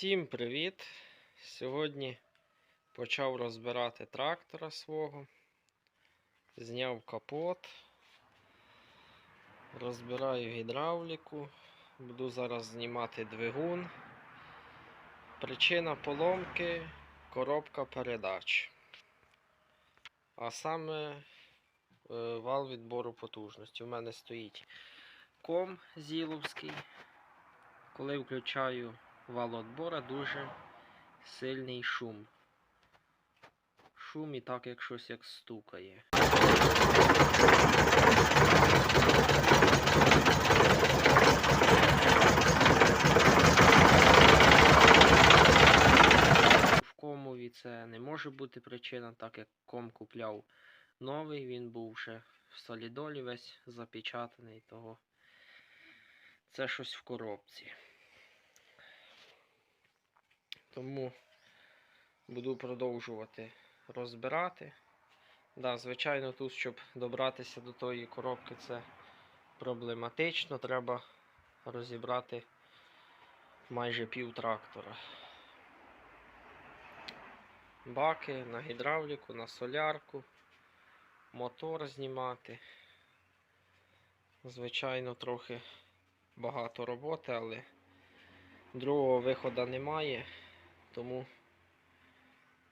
Всім привіт! Сьогодні почав розбирати трактора свого, зняв капот, розбираю гідравліку, буду зараз знімати двигун. Причина поломки коробка передач. А саме е, вал відбору потужності. У мене стоїть ком зіловський. Коли включаю вал отбора, дуже сильний шум. Шум і так як щось як стукає. В комові це не може бути причина, так як ком купляв новий, він був ще в солідолі весь запечатаний, того це щось в коробці. Тому буду продовжувати розбирати. Да, звичайно, тут, щоб добратися до тої коробки, це проблематично. Треба розібрати майже пів трактора. Баки на гідравліку, на солярку, мотор знімати. Звичайно, трохи багато роботи, але другого виходу немає, тому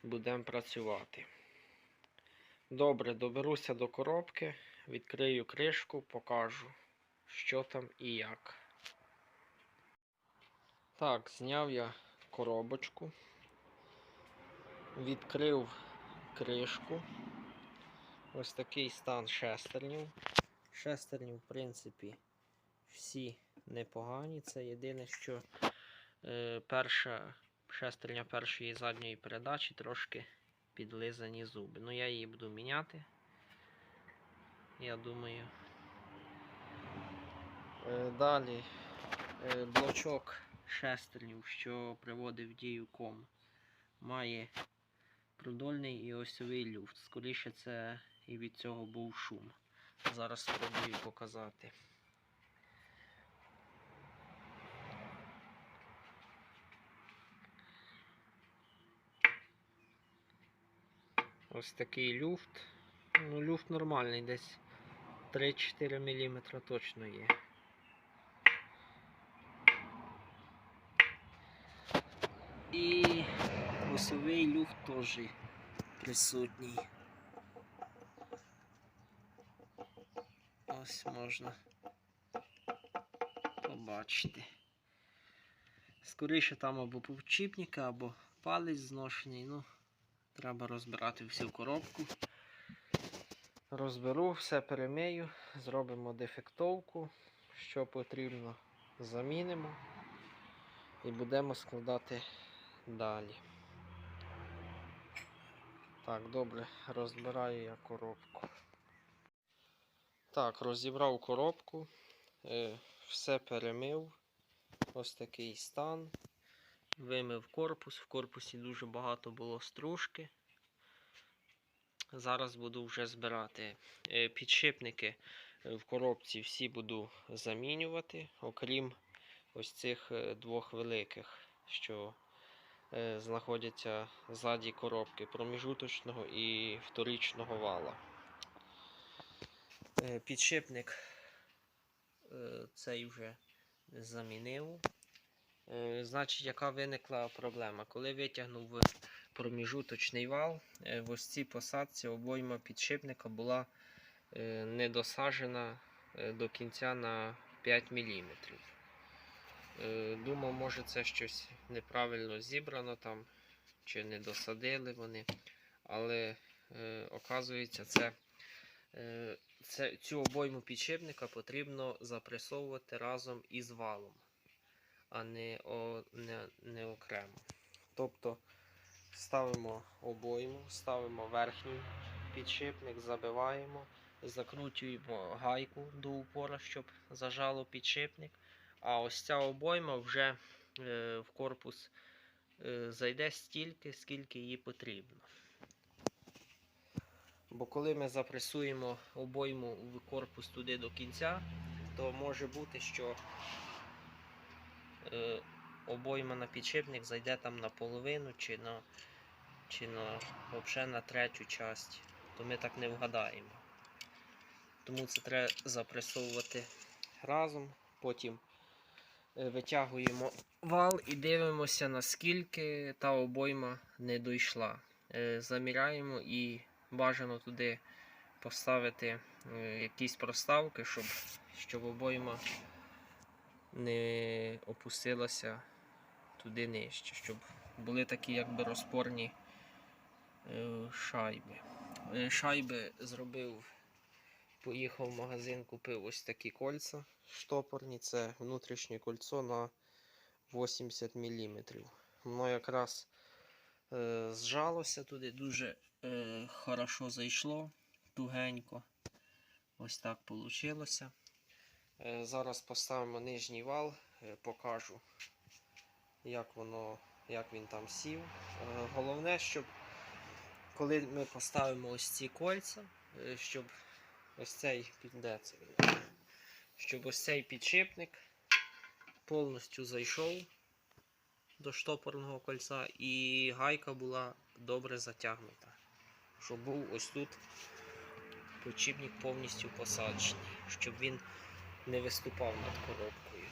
будемо працювати. Добре, доберуся до коробки, відкрию кришку, покажу, що там і як. Так, зняв я коробочку, відкрив кришку. Ось такий стан шестернів. Шестерні, в принципі, всі непогані. Це єдине, що е, перша шестерня першої задньої передачі трошки підлизані зуби. Ну, я її буду міняти. Я думаю. Е, далі е, блочок шестернів, що приводив в дію ком, має продольний і осьовий люфт. Скоріше це і від цього був шум. Зараз спробую показати. Ось такий люфт. Ну, люфт нормальний, десь 3-4 мм точно є. І осовий люфт теж присутній. Ось можна побачити. Скоріше там або повчіпника, або палець зношений. Ну, треба розбирати всю коробку. Розберу, все перемию, зробимо дефектовку. Що потрібно, замінимо і будемо складати далі. Так, добре, розбираю я коробку. Так, розібрав коробку, е, все перемив. Ось такий стан. Вимив корпус. В корпусі дуже багато було стружки. Зараз буду вже збирати. Е, Підшипники в коробці всі буду замінювати, окрім ось цих е, двох великих, що е, знаходяться ззаді коробки проміжуточного і вторичного вала. Підшипник цей вже замінив. Е, Значить, яка виникла проблема? Коли витягнув проміжуточний вал, е, в ось цій посадці обойма підшипника була не досаджена е, до кінця на 5 мм. Думав, може це щось неправильно зібрано там, чи не досадили вони. Але оказується, це, це, цю обойму підшипника потрібно запресовувати разом із валом а не, о, не, не окремо. Тобто ставимо обойму, ставимо верхній підшипник, забиваємо, закручуємо гайку до упора, щоб зажало підшипник. А ось ця обойма вже е, в корпус е, зайде стільки, скільки їй потрібно. Бо коли ми запресуємо обойму в корпус туди до кінця, то може бути, що обойма на підшипник зайде там наполовину чи на, чи на, взагалі на третю часть, то ми так не вгадаємо. Тому це треба запресовувати разом, потім е, витягуємо вал і дивимося, наскільки та обойма не дійшла. Е, Заміряємо і бажано туди поставити е, якісь проставки, щоб, щоб обойма не опустилася туди нижче, щоб були такі якби розпорні е, шайби. Е, Шайби зробив, поїхав в магазин, купив ось такі кольця штопорні. Це внутрішнє кольцо на 80 мм. Воно якраз е, зжалося туди, дуже е, хорошо зайшло, тугенько. Ось так вийшло. Е, Зараз поставимо нижній вал, е, покажу, як воно, як він там сів. Е, Головне, щоб коли ми поставимо ось ці кольця, щоб ось цей де це щоб ось цей підшипник повністю зайшов до штопорного кольця і гайка була добре затягнута. Щоб був ось тут підшипник повністю посаджений, щоб він не виступав над коробкою.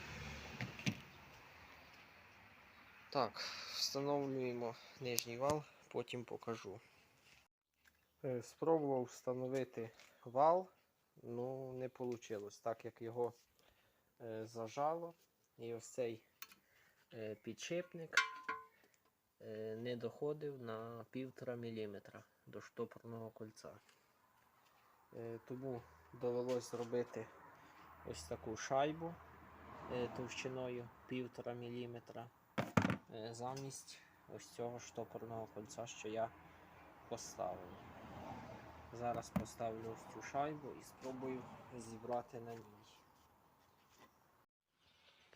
Так, встановлюємо нижній вал, потім покажу. Е, Спробував встановити вал, ну не вийшло, так як його е, зажало. І ось цей е, підшипник не доходив на 1,5 мм до штопорного кольця. Тому довелось зробити ось таку шайбу е, товщиною 1,5 мм е, замість ось цього штопорного кольця, що я поставив. Зараз поставлю ось цю шайбу і спробую зібрати на ній.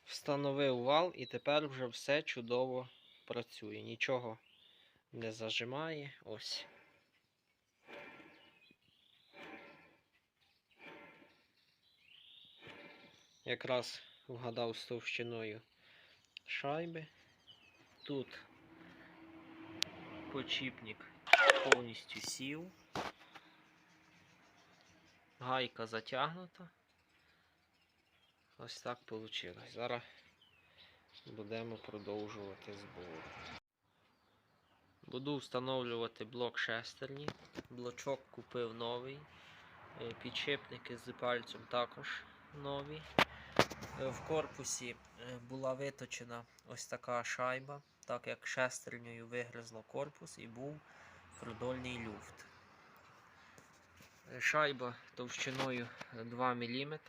Встановив вал і тепер вже все чудово працює. Нічого не зажимає. Ось. Якраз вгадав з товщиною шайби. Тут почіпник повністю сів. Гайка затягнута. Ось так вийшло. Зараз будемо продовжувати збор. Буду встановлювати блок шестерні. Блочок купив новий. Е, Підшипники з пальцем також нові. Е, В корпусі е, була виточена ось така шайба, так як шестернею вигризло корпус і був продольний люфт. Е, Шайба товщиною 2 мм.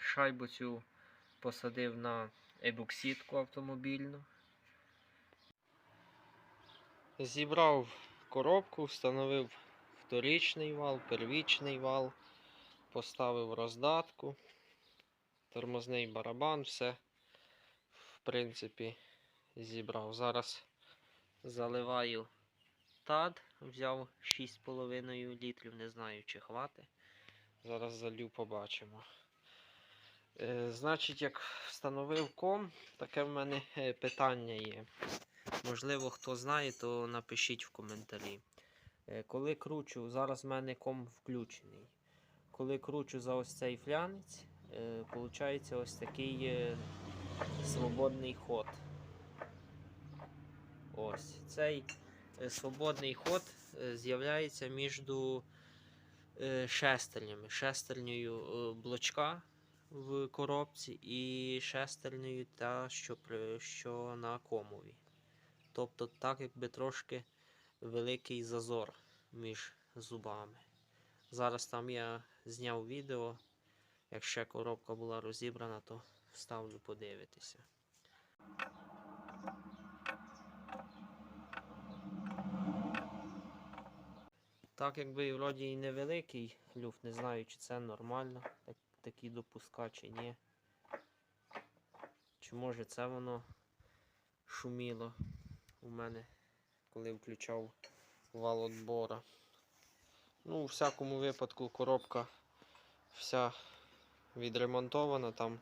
Шайбу цю посадив на ебоксидку автомобільну. Зібрав коробку, встановив вторичний вал, первічний вал, поставив роздатку, тормозний барабан, все в принципі зібрав. Зараз заливаю тад, взяв 6,5 літрів, не знаю чи хватить. Зараз залью, побачимо. Е, значить, як встановив ком, таке в мене е, питання є. Можливо, хто знає, то напишіть в коментарі. Е, коли кручу, зараз в мене ком включений. Коли кручу за ось цей флянець, е, виходить ось такий е, свободний ход. Ось цей е, свободний ход з'являється між шестернями. Шестернею блочка в коробці і шестернею та, що, що на комові. Тобто так якби трошки великий зазор між зубами. Зараз там я зняв відео. Якщо коробка була розібрана, то вставлю подивитися. Так, якби вроді і невеликий люфт, не знаю, чи це нормально, так, такі допуска чи ні. Чи може це воно шуміло у мене, коли включав вал отбора. Ну, у всякому випадку коробка вся відремонтована, там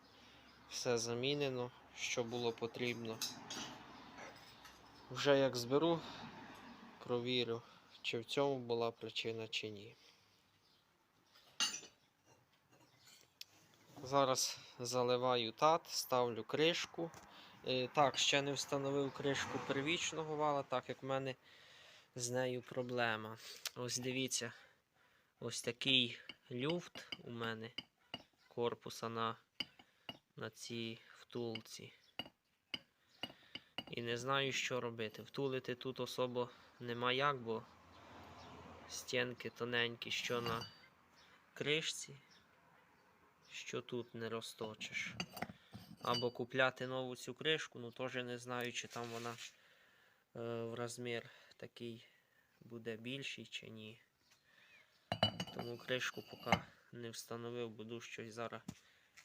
все замінено. що було потрібно. Вже як зберу, провірю, чи в цьому була причина, чи ні. Зараз заливаю тат, ставлю кришку. Е, Так, ще не встановив кришку первічного вала, так як в мене з нею проблема. Ось дивіться, ось такий люфт у мене корпуса на, на цій втулці. І не знаю, що робити. Втулити тут особо нема як, бо стінки тоненькі, що на кришці, що тут не розточиш. Або купляти нову цю кришку, ну теж не знаю, чи там вона е, в розмір такий буде більший чи ні. Тому кришку поки не встановив, буду щось зараз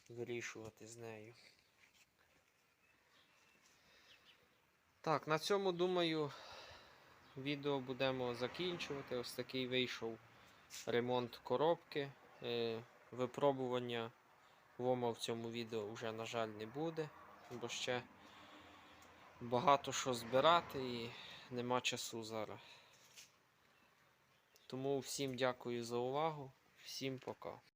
вирішувати з нею. Так, на цьому думаю, відео будемо закінчувати. Ось такий вийшов ремонт коробки. Е, випробування ВОМа в цьому відео вже, на жаль, не буде, бо ще багато що збирати і нема часу зараз. Тому всім дякую за увагу, всім пока.